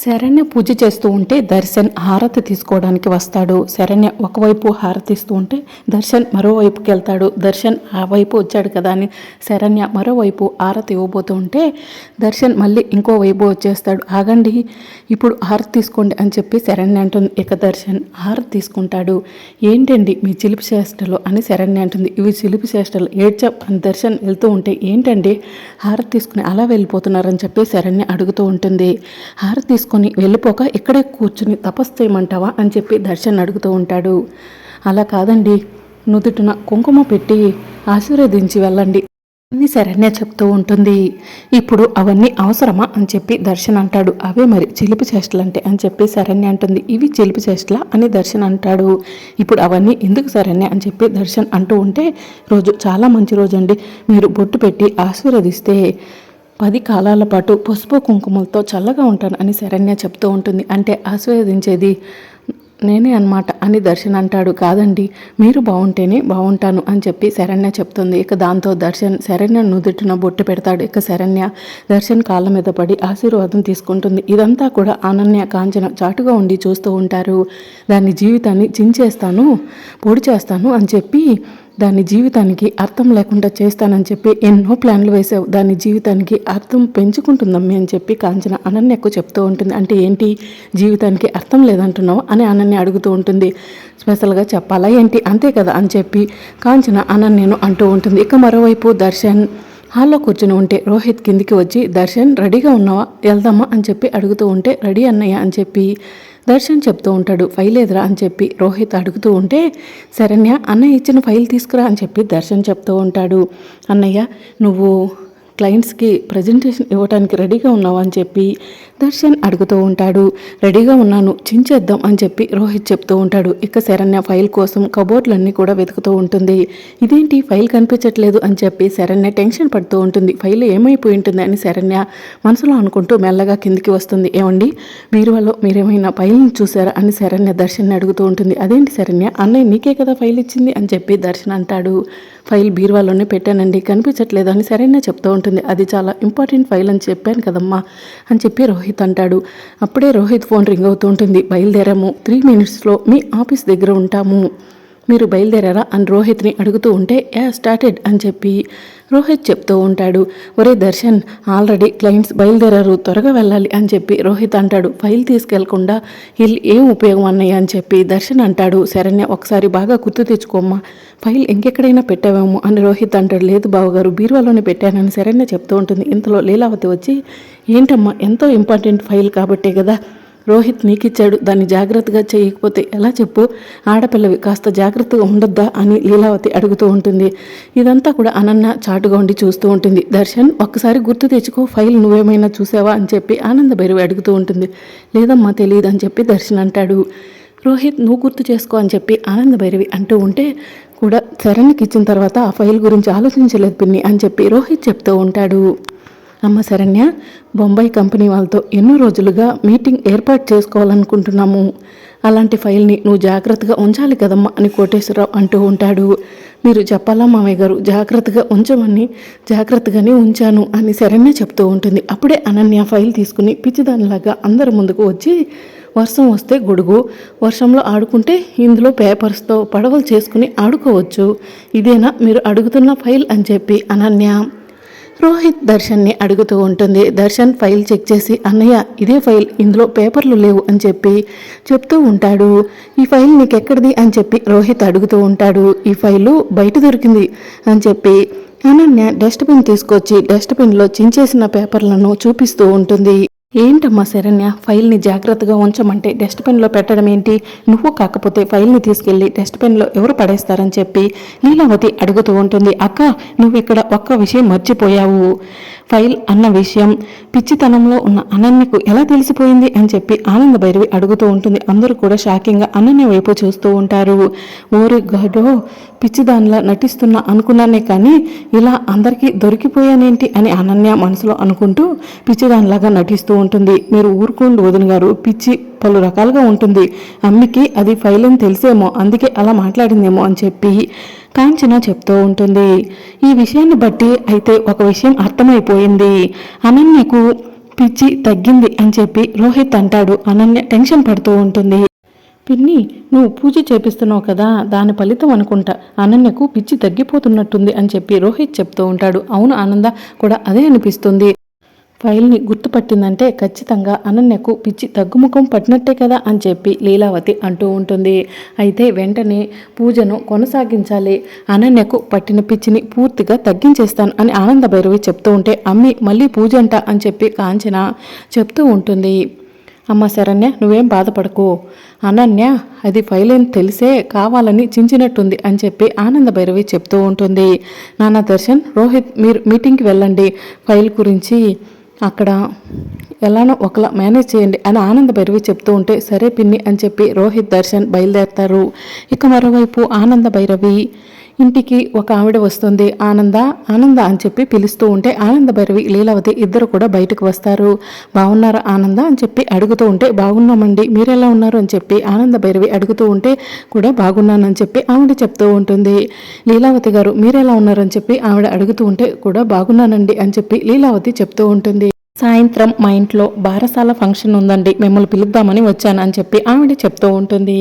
శరణ్య పూజ చేస్తూ ఉంటే దర్శన్ హారతి తీసుకోవడానికి వస్తాడు. శరణ్య ఒకవైపు హారతి ఇస్తూ ఉంటే దర్శన్ మరోవైపుకి వెళ్తాడు. దర్శన్ ఆ వైపు వచ్చాడు కదా అని శరణ్య మరోవైపు హారతి ఇవ్వబోతూ ఉంటే దర్శన్ మళ్ళీ ఇంకో వైపు వచ్చేస్తాడు. ఆగండి ఇప్పుడు హారతి తీసుకోండి అని చెప్పి శరణ్య అంటుంది. ఇక దర్శన్ హారతి తీసుకుంటాడు. ఏంటండి మీ చిలిపి చేష్టలు అని శరణ్య అంటుంది. ఇవి చిలిపి చేష్టలు ఏడ్చప్ అని దర్శన్ వెళ్తూ ఉంటే ఏంటండి? హారతి తీసుకుని అలా వెళ్ళిపోతున్నారని చెప్పి శరణ్య అడుగుతూ ఉంటుంది. హారతి తీసుకొని వెళ్ళిపోక ఇక్కడే కూర్చుని తపస్సు చేయమంటావా అని చెప్పి దర్శన్ అడుగుతూ ఉంటాడు. అలా కాదండి. నుదుటిన కుంకుమ పెట్టి ఆశీర్వదించి వెళ్ళండి. అన్ని శరణ్య చెప్తూ ఉంటుంది. ఇప్పుడు అవన్నీ అవసరమా అని చెప్పి దర్శన్ అంటాడు. అవే మరి చిలిపి చేష్టలంటే అని చెప్పి శరణ్య అంటుంది. ఇవి చిలిపి చేష్టల అని దర్శన్ అంటాడు. ఇప్పుడు అవన్నీ ఎందుకు శరణ్య అని చెప్పి దర్శన్ అంటూ ఉంటే రోజు చాలా మంచి రోజు అండి మీరు బొట్టు పెట్టి ఆశీర్వదిస్తే పది కాలాల పాటు పసుపు కుంకుమలతో చల్లగా ఉంటాను అని శరణ్య చెప్తూ ఉంటుంది. అంటే ఆస్వాదించేది నేనే అనమాట అని దర్శన్ అంటాడు. కాదండి మీరు బాగుంటేనే బాగుంటాను అని చెప్పి శరణ్య చెప్తుంది. ఇక దాంతో దర్శన్ శరణ్య నుదుటిన బొట్టు పెడతాడు. ఇక శరణ్య దర్శన్ కాళ్ళ మీద పడి ఆశీర్వాదం తీసుకుంటుంది. ఇదంతా కూడా అనన్య కాంచన చాటుగా ఉండి చూస్తూ ఉంటారు. దాని జీవితాన్ని చించేస్తాను పొడి చేస్తాను అని చెప్పి దాని జీవితానికి అర్థం లేకుండా చేస్తానని చెప్పి ఎన్నో ప్లాన్లు వేసావు దాని జీవితానికి అర్థం పెంచుకుంటుందమ్మి అని చెప్పి కాంచన అనన్యకు చెప్తూ ఉంటుంది. అంటే ఏంటి? జీవితానికి అర్థం లేదంటున్నావు అని అనన్య అడుగుతూ ఉంటుంది. స్పెషల్గా చెప్పాలా ఏంటి? అంతే కదా అని చెప్పి కాంచన అనన్యను అంటూ ఉంటుంది. ఇక మరోవైపు దర్శన్ హాల్లో కూర్చుని ఉంటే రోహిత్ కిందికి వచ్చి దర్శన్ రెడీగా ఉన్నావా? వెళ్దామా? అని చెప్పి అడుగుతూ ఉంటే రెడీ అన్నయ్య అని చెప్పి దర్శన్ చెప్తూ ఉంటాడు ఫైల్ ఎదురా అని చెప్పి. రోహిత్ అడుగుతూ ఉంటే శరణ్య అన్నయ్య ఇచ్చిన ఫైల్ తీసుకురా అని చెప్పి దర్శన్ చెప్తూ ఉంటాడు. అన్నయ్య నువ్వు క్లయింట్స్కి ప్రజెంటేషన్ ఇవ్వడానికి రెడీగా ఉన్నావు అని చెప్పి దర్శన్ అడుగుతూ ఉంటాడు. రెడీగా ఉన్నాను చించేద్దాం అని చెప్పి రోహిత్ చెప్తూ ఉంటాడు. ఇక శరణ్య ఫైల్ కోసం కబోర్డ్లన్నీ కూడా వెతుకుతూ ఉంటుంది. ఇదేంటి? ఫైల్ కనిపించట్లేదు అని చెప్పి శరణ్య టెన్షన్ పడుతూ ఉంటుంది. ఫైల్ ఏమైపోయి ఉంటుంది? అని శరణ్య మనసులో అనుకుంటూ మెల్లగా కిందికి వస్తుంది. ఏమండి? బీరువాలో మీరేమైనా ఫైల్ని చూసారా? అని శరణ్య దర్శన్ అడుగుతూ ఉంటుంది. అదేంటి శరణ్య? అన్నయ్య నీకే కదా ఫైల్ ఇచ్చింది? అని చెప్పి దర్శన్ అంటాడు. ఫైల్ బీరువాలోనే పెట్టానండి కనిపించట్లేదు అని సరైన చెప్తూ ఉంటుంది. అది చాలా ఇంపార్టెంట్ ఫైల్ అని చెప్పాను కదమ్మా అని చెప్పి రోహిత్ అంటాడు. అప్పుడే రోహిత్ ఫోన్ రింగ్ అవుతుంటుంది బయలుదేరాము. త్రీ మినిట్స్లో మీ ఆఫీస్ దగ్గర ఉంటాము. మీరు బయలుదేరారా అని రోహిత్ని అడుగుతూ ఉంటే యా స్టార్టెడ్ అని చెప్పి రోహిత్ చెప్తూ ఉంటాడు. ఒరే దర్శన్ ఆల్రెడీ క్లయింట్స్ బయలుదేరారు త్వరగా వెళ్ళాలి అని చెప్పి రోహిత్ అంటాడు. ఫైల్ తీసుకెళ్ళకుండా వీళ్ళు ఏం ఉపయోగం అన్నయ్య అని చెప్పి దర్శన్ అంటాడు. శరణ్య ఒకసారి బాగా గుర్తు తెచ్చుకోమ్మా. ఫైల్ ఇంకెక్కడైనా పెట్టావేమో అని రోహిత్ అంటాడు. లేదు బావగారు బీరువాలోనే పెట్టానని శరణ్య చెప్తూ ఉంటుంది. ఇంతలో లీలావతి వచ్చి ఏంటమ్మా ఎంతో ఇంపార్టెంట్ ఫైల్ కాబట్టే కదా రోహిత్ నీకిచ్చాడు. దాన్ని జాగ్రత్తగా చేయకపోతే ఎలా చెప్పు? ఆడపిల్లవి కాస్త జాగ్రత్తగా ఉండొద్దా అని లీలావతి అడుగుతూ ఉంటుంది. ఇదంతా కూడా అనన్న చాటుగా ఉండి చూస్తూ ఉంటుంది. దర్శన్ ఒక్కసారి గుర్తు తెచ్చుకో ఫైల్ నువ్వేమైనా చూసావా అని చెప్పి ఆనంద భైరవి అడుగుతూ ఉంటుంది. లేదమ్మా తెలియదు అని చెప్పి దర్శన్ అంటాడు. రోహిత్ నువ్వు గుర్తు చేసుకో అని చెప్పి ఆనంద భైరవి అంటూ ఉంటే కూడా శరణ్కి ఇచ్చిన తర్వాత ఆ ఫైల్ గురించి ఆలోచించలేదు పిన్ని అని చెప్పి రోహిత్ చెప్తూ ఉంటాడు. అమ్మ శరణ్య బొంబాయి కంపెనీ వాళ్ళతో ఎన్నో రోజులుగా మీటింగ్ ఏర్పాటు చేసుకోవాలనుకుంటున్నాము. అలాంటి ఫైల్ని నువ్వు జాగ్రత్తగా ఉంచాలి కదమ్మా అని కోటేశ్వరరావు అంటూ ఉంటాడు. మీరు చెప్పాలా మామయ్య గారు? జాగ్రత్తగా ఉంచమని జాగ్రత్తగానే ఉంచాను అని శరణ్య చెప్తూ ఉంటుంది. అప్పుడే అనన్య ఫైల్ తీసుకుని పిచ్చిదానిలాగా అందరి ముందుకు వచ్చి వర్షం వస్తే గొడుగు వర్షంలో ఆడుకుంటే ఇందులో పేపర్స్తో పడవలు చేసుకుని ఆడుకోవచ్చు. ఇదేనా మీరు అడుగుతున్న ఫైల్ అని చెప్పి అనన్య. రోహిత్ దర్శన్ని అడుగుతూ ఉంటుంది. దర్శన్ ఫైల్ చెక్ చేసి అన్నయ్య ఇదే ఫైల్ ఇందులో పేపర్లు లేవు అని చెప్పి చెప్తూ ఉంటాడు. ఈ ఫైల్ నీకెక్కడిది? అని చెప్పి రోహిత్ అడుగుతూ ఉంటాడు. ఈ ఫైలు బయట దొరికింది అని చెప్పి అనన్య డస్ట్బిన్ తీసుకొచ్చి డస్ట్బిన్లో చించేసిన పేపర్లను చూపిస్తూ ఉంటుంది. ఏంటమ్మా శరణ్య? ఫైల్ని జాగ్రత్తగా ఉంచమంటే డస్ట్బిన్లో పెట్టడం ఏంటి? నువ్వు కాకపోతే ఫైల్ని తీసుకెళ్ళి డస్ట్బిన్లో ఎవరు పడేస్తారని చెప్పి లీలావతి అడుగుతూ ఉంటుంది. అక్క నువ్వు ఇక్కడ ఒక్క విషయం మర్చిపోయావు. ఫైల్ అన్న విషయం పిచ్చితనంలో ఉన్న అనన్యకు ఎలా తెలిసిపోయింది అని చెప్పి ఆనంద భైరవి అడుగుతూ ఉంటుంది. అందరూ కూడా షాకింగ్గా అనన్య వైపు చూస్తూ ఉంటారు. ఓరి గడో పిచ్చిదానిలా నటిస్తున్నా అనుకున్నానే కానీ ఇలా అందరికీ దొరికిపోయానేంటి అని అనన్య మనసులో అనుకుంటూ పిచ్చిదానిలాగా నటిస్తూ ఉంటుంది. మీరు ఊరుకోండి వదిన గారు. పిచ్చి పలు రకాలుగా ఉంటుంది. అమ్మికి అది ఫైల్ అని తెలిసేమో. అందుకే అలా మాట్లాడిందేమో అని చెప్పి కాంచన చెప్తూ ఉంటుంది. ఈ విషయాన్ని బట్టి అయితే ఒక విషయం అర్థమైపోయింది. అనన్యకు పిచ్చి తగ్గింది అని చెప్పి రోహిత్ అంటాడు. అనన్య టెన్షన్ పడుతూ ఉంటుంది. పిన్ని నువ్వు పూజ చేపిస్తున్నావు కదా దాని ఫలితం అనుకుంటా. అనన్యకు పిచ్చి తగ్గిపోతున్నట్టుంది అని చెప్పి రోహిత్ చెప్తూ ఉంటాడు. అవును ఆనంద కూడా అదే అనిపిస్తుంది. ఫైల్ని గుర్తుపట్టిందంటే ఖచ్చితంగా అనన్యకు పిచ్చి తగ్గుముఖం పట్టినట్టే కదా అని చెప్పి లీలావతి అంటూ ఉంటుంది. అయితే వెంటనే పూజను కొనసాగించాలి. అనన్యకు పట్టిన పిచ్చిని పూర్తిగా తగ్గించేస్తాను అని ఆనంద భైరవి చెప్తూ ఉంటే అమ్మి మళ్ళీ పూజ అంట అని చెప్పి కాంచన చెప్తూ ఉంటుంది. అమ్మ శరణ్య నువ్వేం బాధపడకు. అనన్య అది ఫైల్ అని తెలిసే కావాలని చించినట్టుంది అని చెప్పి ఆనంద భైరవి చెప్తూ ఉంటుంది. నాన్న దర్శన్ రోహిత్ మీరు మీటింగ్కి వెళ్ళండి. ఫైల్ గురించి అక్కడ ఎలానో ఒకలా మేనేజ్ చేయండి అని ఆనంద భైరవి చెప్తూ ఉంటే సరే పిన్ని అని చెప్పి రోహిత్ దర్శన్ బయలుదేరతారు. ఇక మరోవైపు ఆనంద భైరవి ఇంటికి ఒక ఆవిడ వస్తుంది ఆనంద ఆనంద అని చెప్పి పిలుస్తూ ఉంటే ఆనంద భైరవి లీలావతి ఇద్దరు కూడా బయటకు వస్తారు. బాగున్నారా ఆనంద అని చెప్పి అడుగుతూ ఉంటే బాగున్నామండి మీరెలా ఉన్నారు? అని చెప్పి ఆనంద భైరవి అడుగుతూ ఉంటే కూడా బాగున్నానని చెప్పి ఆవిడ చెప్తూ ఉంటుంది. లీలావతి గారు మీరెలా ఉన్నారని చెప్పి ఆవిడ అడుగుతూ ఉంటే కూడా బాగున్నానండి అని చెప్పి లీలావతి చెప్తూ ఉంటుంది. సాయంత్రం మా ఇంట్లో బారసాల ఫంక్షన్ ఉందండి మిమ్మల్ని పిలుద్దామని వచ్చాను అని చెప్పి ఆవిడ చెప్తూ ఉంటుంది.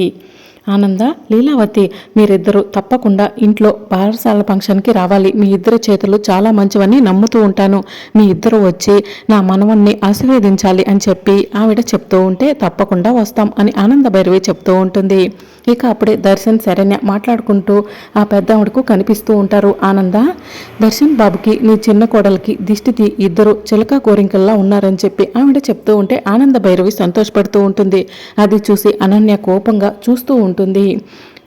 ఆనంద లీలావతి మీరిద్దరూ తప్పకుండా ఇంట్లో పాఠశాల ఫంక్షన్కి రావాలి. మీ ఇద్దరు చేతులు చాలా మంచివని నమ్ముతూ ఉంటాను. మీ ఇద్దరు వచ్చి నా మనవన్ని ఆశీర్వదించాలి అని చెప్పి ఆవిడ చెప్తూ ఉంటే తప్పకుండా వస్తాం అని ఆనంద భైరవి చెప్తూ ఉంటుంది. ఇక అప్పుడే దర్శన్ శరణ్య మాట్లాడుకుంటూ ఆ పెద్దవాడుకు కనిపిస్తూ ఉంటారు. ఆనంద దర్శన్ బాబుకి నీ చిన్న కోడలికి దిష్టితి ఇద్దరు చిలక కోరింకల్లా ఉన్నారని చెప్పి ఆవిడ చెప్తూ ఉంటే ఆనంద భైరవి సంతోషపడుతూ ఉంటుంది. అది చూసి అనన్య కోపంగా చూస్తూ ఉంటుంది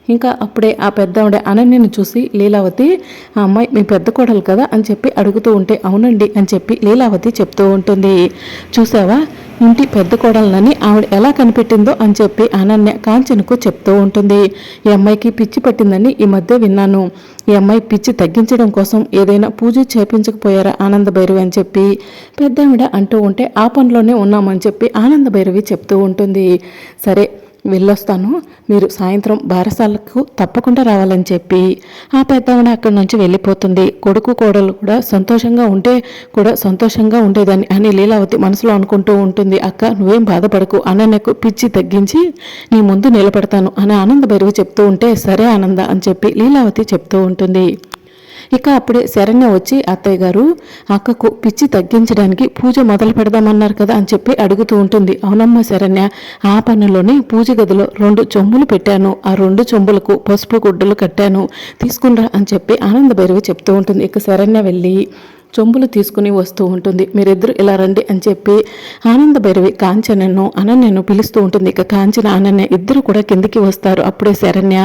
ఇంకా అప్పుడే ఆ పెద్దవిడ అనన్యను చూసి లీలావతి ఆ అమ్మాయి మీ పెద్ద కోడలు కదా? అని చెప్పి అడుగుతూ ఉంటే అవునండి అని చెప్పి లీలావతి చెప్తూ ఉంటుంది. చూసావా ఇంటి పెద్ద కోడలని ఆవిడ ఎలా కనిపెట్టిందో? అని చెప్పి అనన్య కాంచనకు చెప్తూ ఉంటుంది. ఈ అమ్మాయికి పిచ్చి పట్టిందని ఈ మధ్య విన్నాను. ఈ అమ్మాయి పిచ్చి తగ్గించడం కోసం ఏదైనా పూజ చేపించకపోయారా ఆనంద భైరవి? అని చెప్పి పెద్దావిడ అంటూ ఉంటే ఆ పనిలోనే ఉన్నామని చెప్పి ఆనంద భైరవి చెప్తూ ఉంటుంది. సరే వెళ్ళొస్తాను. మీరు సాయంత్రం బారసాలకు తప్పకుండా రావాలని చెప్పి ఆ పెద్దవన అక్కడి నుంచి వెళ్ళిపోతుంది. కొడుకు కోడలు కూడా సంతోషంగా ఉంటే కూడా సంతోషంగా ఉండేదని అని లీలావతి మనసులో అనుకుంటూ ఉంటుంది. అక్క నువ్వేం బాధపడకు. అనన్నకు పిచ్చి తగ్గించి నీ ముందు నిలబెడతాను అని ఆనంద భైరవి చెప్తూ ఉంటే సరే ఆనంద అని చెప్పి లీలావతి చెప్తూ ఉంటుంది. ఇక అప్పుడే శరణ్య వచ్చి అత్తయ్య గారు అక్కకు పిచ్చి తగ్గించడానికి పూజ మొదలు పెడదామన్నారు కదా అని చెప్పి అడుగుతూ ఉంటుంది. అవునమ్మ శరణ్య ఆ పనులోనే పూజ గదిలో రెండు చెంబులు పెట్టాను. ఆ రెండు చెంబులకు పసుపు గుడ్డలు కట్టాను. తీసుకునిరా అని చెప్పి ఆనంద భైరవి చెప్తూ ఉంటుంది. ఇక శరణ్య వెళ్ళి చెంబులు తీసుకుని వస్తూ ఉంటుంది. మీరిద్దరు ఇలా రండి అని చెప్పి ఆనంద భైరవి కాంచనను అనన్యను పిలుస్తూ ఉంటుంది. ఇక కాంచన అనన్య ఇద్దరు కూడా కిందికి వస్తారు. అప్పుడే శరణ్య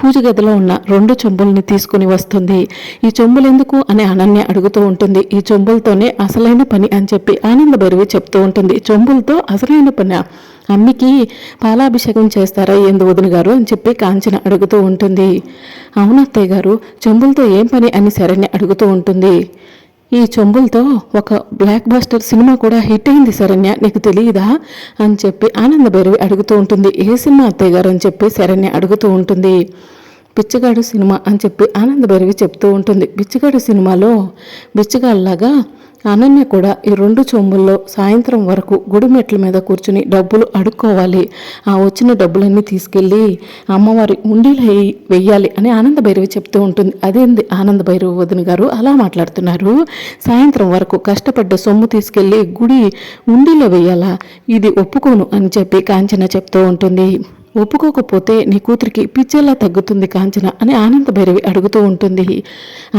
పూజ గదిలో ఉన్న రెండు చెంబుల్ని తీసుకుని వస్తుంది. ఈ చెంబులు ఎందుకు అని అనన్య అడుగుతూ ఉంటుంది. ఈ చెంబులతోనే అసలైన పని అని చెప్పి ఆనంద భైరవి చెప్తూ ఉంటుంది. చెంబులతో అసలైన పని? అమ్మికి పాలాభిషేకం చేస్తారా ఏంది వదిన గారు అని చెప్పి కాంచన అడుగుతూ ఉంటుంది. అవునత్తయ్య గారు చెంబులతో ఏం పని అని శరణ్య అడుగుతూ ఉంటుంది. ఈ చెంబులతో ఒక బ్లాక్ బస్టర్ సినిమా కూడా హిట్ అయింది శరణ్య. నీకు తెలియదా అని చెప్పి ఆనంద భైరవి అడుగుతూ ఉంటుంది. ఏ సినిమా అత్తయ్య గారు? అని చెప్పి శరణ్య అడుగుతూ ఉంటుంది. బిచ్చగాడు సినిమా అని చెప్పి ఆనంద భైరవి చెప్తూ ఉంటుంది. బిచ్చగాడు సినిమాలో బిచ్చగాళ్ళలాగా అనన్య కూడా ఈ రెండు చొంబుల్లో సాయంత్రం వరకు గుడి మెట్ల మీద కూర్చుని డబ్బులు అడుక్కోవాలి. ఆ వచ్చిన డబ్బులన్నీ తీసుకెళ్ళి అమ్మవారి ఉండీలు వెయ్యాలి అని ఆనంద భైరవి చెప్తూ ఉంటుంది. అదేంది ఆనంద భైరవి వదిన గారు? అలా మాట్లాడుతున్నారు. సాయంత్రం వరకు కష్టపడ్డ సొమ్ము తీసుకెళ్ళి గుడి ఉండీలో వెయ్యాలా? ఇది ఒప్పుకోను అని చెప్పి కాంచన చెప్తూ ఉంటుంది. ఒప్పుకోకపోతే నీ కూతురికి పిచ్చేలా తగ్గుతుంది కాంచన అని ఆనంద భైరవి అడుగుతూ ఉంటుంది.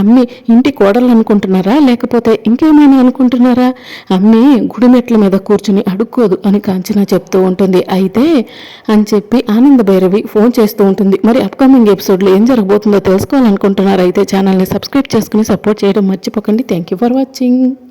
అమ్మి ఇంటి కోడలు అనుకుంటున్నారా? లేకపోతే ఇంకేమైనా అనుకుంటున్నారా? అమ్మి గుడిమెట్ల మీద కూర్చుని అడుక్కోదు అని కాంచన చెప్తూ ఉంటుంది. అయితే అని చెప్పి ఆనంద భైరవి ఫోన్ చేస్తూ ఉంటుంది. మరి అప్కమింగ్ ఎపిసోడ్లో ఏం జరగబోతుందో తెలుసుకోవాలనుకుంటున్నారా? అయితే ఛానల్ని సబ్స్క్రైబ్ చేసుకుని సపోర్ట్ చేయడం మర్చిపోకండి. Thank you for watching